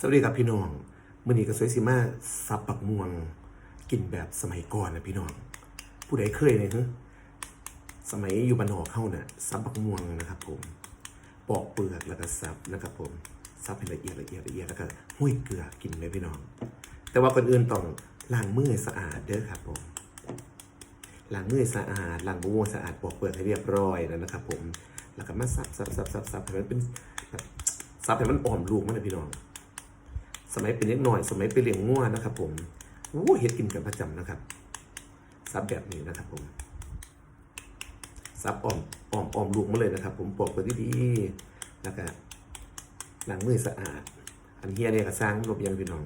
สวัสดีครับพี่น้องมื่อนี้ก็สวยสิมาซับปักม่วงกินแบบสมัยก่อนนะพี่น้อง ผู้ใดเคยเนี่ยฮะสมัยอยู่บ้านนอกเข้าน่ะซับปักม่วงนะครับ ผมปอกเปลือกแล้วก็ซับนะครับ ผมซับให้ละเอียดละเอียดละเอียดแล้วก็ห้วยเกลือกินเลยพี่น้อง แต่ว่าก่อนอื่นต้องล้างมือสะอาดเด้อครับผมล้างมือสะอาดล้างบัวสะอาดปอกเปลือกให้เรียบร้อยแล้วนะครับ ผมแล้วก็มาซับซับซับซับซับให้มันเป็นแบบซับให้มันอ่อมลูกมันนะพี่น้อง สมัยเป็นเล็กหน่อย สมัยเป็นเลี้ยงง่วนะครับ ผมอู้เฮ็ดกินกันประจำนะครับซับแบบนี้นะครับผมซับอ่อมอ่อมอ่อมลูกมาเลยนะครับ ผมปอกไปดีๆแล้วก็ล้างมือสะอาด อันเฮียเนี่ยก็สร้างรบยังพี่น้อง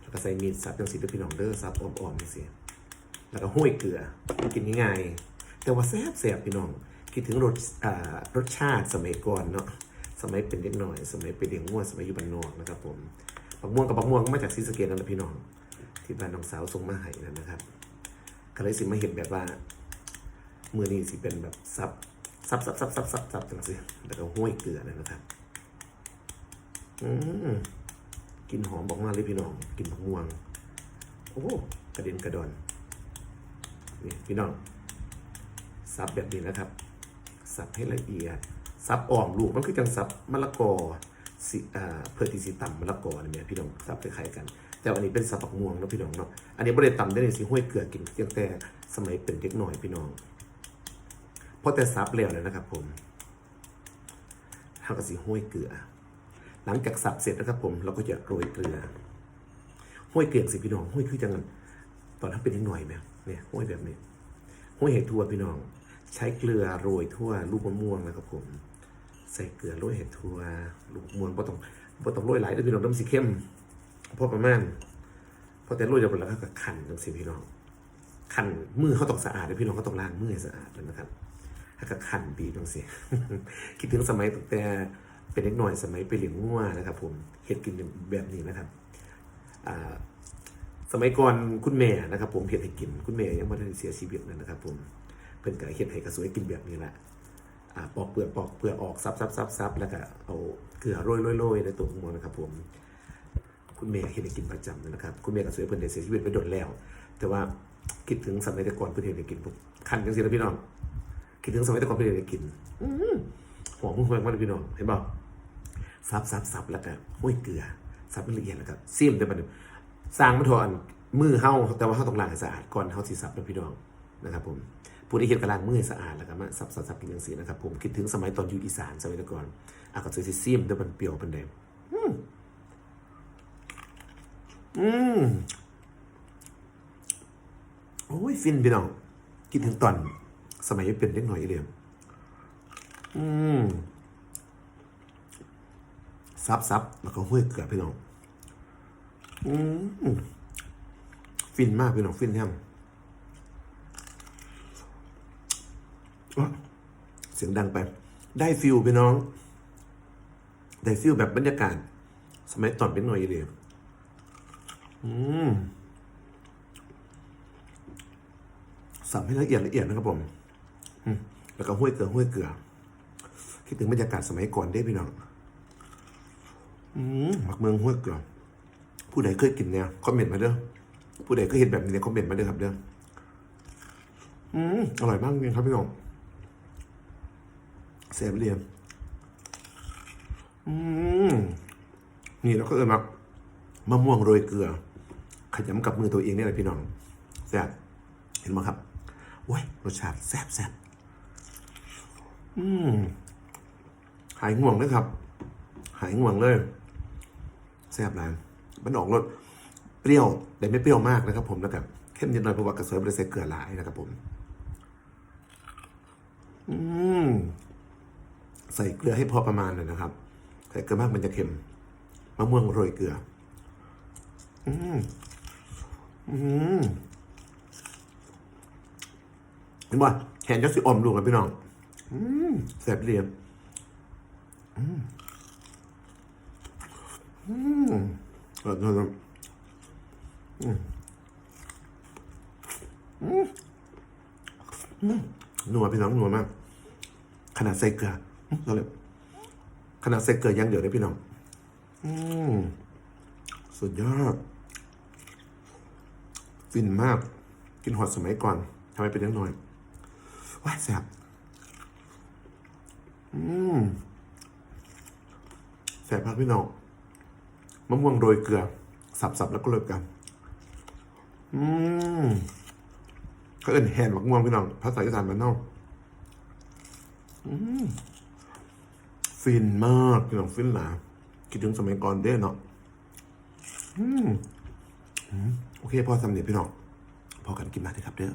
แล้วก็ใส่มีดซับจังสีด้อพี่น้องเด้อซับอ่อมๆนี่สิแล้วก็ห้วยเกลือกินง่ายๆแต่ว่าแซ่บแซ่บพี่น้องคิดถึงรสอ่ารสชาติสมัยก่อนเนาะสมัยเป็นเด็กหน่อย สมัยเป็นเด็กง่วงสมัยอยู่บ้านนอกนะครับผม ปักม่วงกับปักม่วงก็มาจากศรีสเกษนั่นแหละพี่น้อง ที่บ้านน้องสาวส่งมาให้นั่นนะครับก็เลยสิมาเห็นแบบว่ามือนี้สิเป็นแบบซับซับซับซับซับซับซับจังสิแล้วก็ห้วยเกลือนะครับ อืมกลินหอมบอกมากเลยพี่น้องกลินปักม่วง โอ้กระเด็นกระดอนนี่พี่น้องซับแบบนี้นะครับซับให้ละเอียดซับอ่อมลูกมันคือจังซับมะละกอ เพื่อที่สิต่ำมะละกอเนี่แหละพี่น้องซับคล้ายๆกัน แต่อันนี้เป็นซับปักม่วงนะพี่น้องเนาะอันนี้บริเวณต่ำได้ในสิห้วยเกลือกินเพียงแต่สมัยเป็นเด็กหน่อยพี่น้องเพราะแต่ซับแล้วเลยนะครับ ผมทำกับสีห้วยเกลือ หลังจากสับเสร็จนะครับผมเราก็จะโรยเกลือห้วยเกลือสิพี่น้องห้วยคือจังนั้นตอนนั้นเป็นนิดหน่อยไหมเนี่ยห้วยแบบนี้ห้วยเห็ดทั่วพี่น้อง ใช้เกลือโรยทั่วลูกมะม่วงนะครับผม ใส่เกลือโรยเห็ดทั่วลูกมวงบ่ต้องบ่ต้องโรยหลายด้อพี่น้องน้ำสีเข้มพอประมาณพอแต่โรยเดี๋ยวแล้วก็ขันจังสิพี่น้องขันมือเขาต้องสะอาดเด้อพี่น้องเขาต้องล้างมือให้สะอาดเลยนะครับแล้วก็ขันบีบจังสิคิดถึงสมัยตั้งแต่เป็นเด็กหน่อยสมัยไปเลี้ยงงัวนะครับ ผมเห็ดกินแบบนี้นะครับอ่าสมัยก่อนคุณแม่นะครับ ผมเห็ดให้กินคุณแม่ยังไม่ได้เสียชีวิตนะนะครับ ผมเพิ่นก็เห็ดให้กระสวยกินแบบนี้แหละ ปอกเปลือกปอกเปลือกออกซับซับซับซับแล้วก็เอาเกลือโรยโรยโรยในตัวของมันนะครับ ผม คุณแม่เห็ดให้กินประจำนะครับ คุณแม่กระสวยเพิ่นได้เสียชีวิตไปโดนแล้ว แต่ว่าคิดถึงสมัยแต่ก่อนเพิ่นเห็ดให้กินผมคันจังสินะพี่น้องคิดถึงสมัยแต่ก่อนเพิ่นเห็ดให้กินอื้อหอมหอมมากเลยพี่น้องเห็นบ่ซับซับซับแล้วก็ห้วยเกลือซับให้ละเอียดแล้วก็ซิมได้ปะเนี่ยสร้างมันถอนมือเฮาแต่ว่าเฮาต้องล้างให้สะอาดก่อนเฮาสิสับนะพี่น้องนะครับ ผม ผู้ที่เฮ็ดก็ล้างมือสะอาดแล้วก็มาสับสับสับกินจังซี่นะครับผมคิดถึงสมัยตอนอยู่อีสานสมัยต่ก่อนอากาศสิซิมด้อมันเปรี้ยวเปานใดอืมอืมโอ้ยฟินพี่น้องคิดถึงตอน สมัยเป็นเด็กหน่อยอีเดียมอืมซับซับแล้วก็ห้วยเกลือพี่น้องอืมฟินมากพี่น้องฟินแฮมอ๊ะ เสียงดังไป ได้ฟิลพี่น้อง ได้ฟิลแบบบรรยากาศ สมัยตอนเป็นหน่อยเลยอืมสับให้ละเอียดละเอียดนะครับผมมแล้วก็ห้วยเกลือห้วยเกลือ คิดถึงบรรยากาศสมัยก่อนได้พี่น้องอืมหมักเมืองห้วยเกลือ ผู้ใดเคยกินเนี่ยคอมเมนต์มาเด้อ ผู้ใดเคยเห็นแบบนี้เนี่ยคอมเมนต์มาเด้อครับเด้อ อืมอร่อยมากจริงครับพี่น้อง แซ่บเรียอืมนี่เราก็เออมามะม่วงโรยเกลือ ขยำกับมือตัวเองเนี่ยแหละพี่น้องแซ่บเห็นไหมครับโอ้ยรสชาติแซ่บแซ่บอืมหายง่วงเลยครับ หายง่วงเลยแซ่บหลายมันออกรสเปรี้ยวแต่ไม่เปรี้ยวมากนะครับ ผมแล้วกับเข้มนิดหน่อยเพราะว่ากระเสริมเลยใส่เกลือหลายนะครับผม อืม ใส่เกลือให้พอประมาณหน่อยนะครับ ใส่เกลือมากมันจะเค็มมะม่วงโรยเกลือ อืมอืมเห็นป่ะแขนจะสิอมลูกนะพี่น้อง อืมแสบเรียมอืมอืมออเอออืมอืมอืมนัวพี่น้องนัวมาก ขนาดใส่เกลือ เราเลยขนาดใส่เกลือยังเดี๋ยวได้พี่น้อง อืมสุดยอดฟินมาก กินหอดสมัยก่อนทำไมเป็นยังหน่อยว้าแซ่บอืมแซ่บมากพี่น้องมะม่วงโรยเกลือ สับๆแล้วก็เลยกัน อืมเขาเอินแฮนมะม่วงพี่น้องภาษาอีสานบ้านนอกอืม ฟินมากพี่น้องฟินหลาคิดถึงสมัยก่อนเด้เนาะอืมโอเคพอสำเร็จพี่น้องพอกันกินมาเถอะครับเด้อ